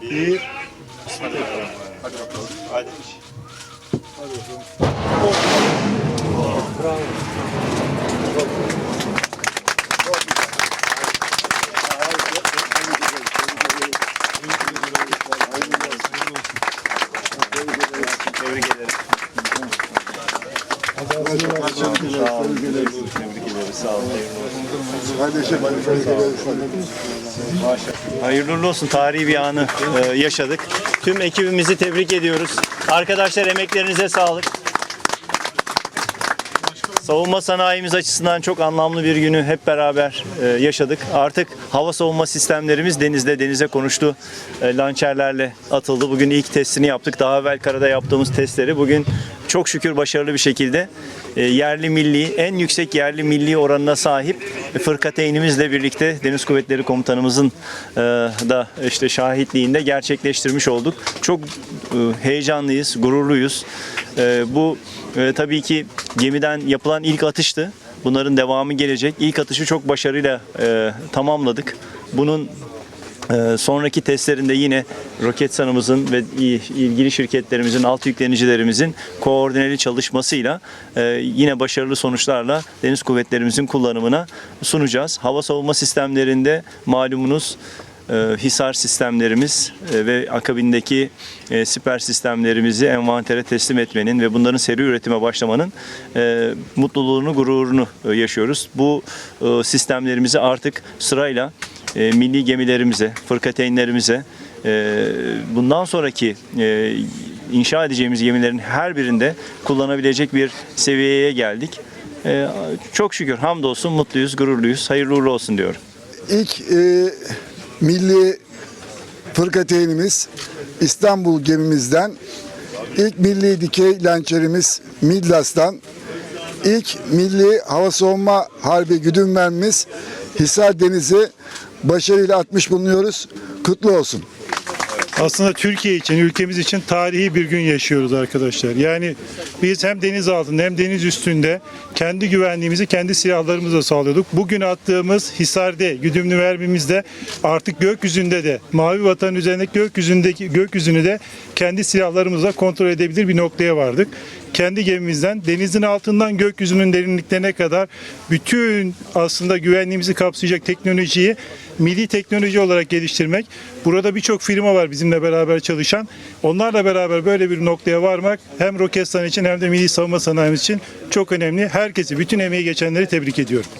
Bir. Hadi. Tebrik ederim. Sağ olun. Tebrik ederiz. Hayırlı olsun. Tarihi bir anı e, yaşadık. Tüm ekibimizi tebrik ediyoruz. Arkadaşlar emeklerinize sağlık. Savunma sanayimiz açısından çok anlamlı bir günü hep beraber e, yaşadık. Artık hava savunma sistemlerimiz denizde denize konuştu. E, lançerlerle atıldı. Bugün ilk testini yaptık. Daha evvel karada yaptığımız testleri bugün çok şükür başarılı bir şekilde e, yerli milli, en yüksek yerli milli oranına sahip fırkateynimizle birlikte Deniz Kuvvetleri Komutanımızın e, da işte şahitliğinde gerçekleştirmiş olduk. Çok e, heyecanlıyız, gururluyuz. Bu tabii ki gemiden yapılan ilk atıştı. Bunların devamı gelecek. İlk atışı çok başarıyla tamamladık. Bunun sonraki testlerinde yine Roketsan'ımızın ve ilgili şirketlerimizin, alt yüklenicilerimizin koordineli çalışmasıyla e, yine başarılı sonuçlarla deniz kuvvetlerimizin kullanımına sunacağız. Hava savunma sistemlerinde malumunuz e, Hisar sistemlerimiz e, ve akabindeki siper sistemlerimizi envantere teslim etmenin ve bunların seri üretime başlamanın mutluluğunu, gururunu yaşıyoruz. Bu sistemlerimizi artık sırayla e, milli gemilerimize, fırkateynlerimize, e, bundan sonraki e, inşa edeceğimiz gemilerin her birinde kullanabilecek bir seviyeye geldik. E, çok şükür hamdolsun mutluyuz, gururluyuz. Hayırlı uğurlu olsun diyorum. ilk e, milli fırkateynimiz İstanbul gemimizden, ilk milli dikey lançerimiz Midlas'tan, ilk milli hava savunma harbi güdüm mermimiz Hisar Denizi başarıyla atmış bulunuyoruz. Kutlu olsun. Aslında Türkiye için, ülkemiz için tarihi bir gün yaşıyoruz arkadaşlar. Yani biz hem deniz altında hem deniz üstünde kendi güvenliğimizi kendi silahlarımızla sağlıyorduk. Bugün attığımız Hisar'da güdümlü mermimizde artık gökyüzünde de mavi vatan üzerindeki gökyüzündeki gökyüzünü de kendi silahlarımızla kontrol edebilir bir noktaya vardık. Kendi gemimizden denizin altından gökyüzünün derinliklerine kadar bütün aslında güvenliğimizi kapsayacak teknolojiyi milli teknoloji olarak geliştirmek. Burada birçok firma var bizimle beraber çalışan. Onlarla beraber böyle bir noktaya varmak hem Roketsan için hem de milli savunma sanayimiz için çok önemli. Herkesi, bütün emeği geçenleri tebrik ediyorum.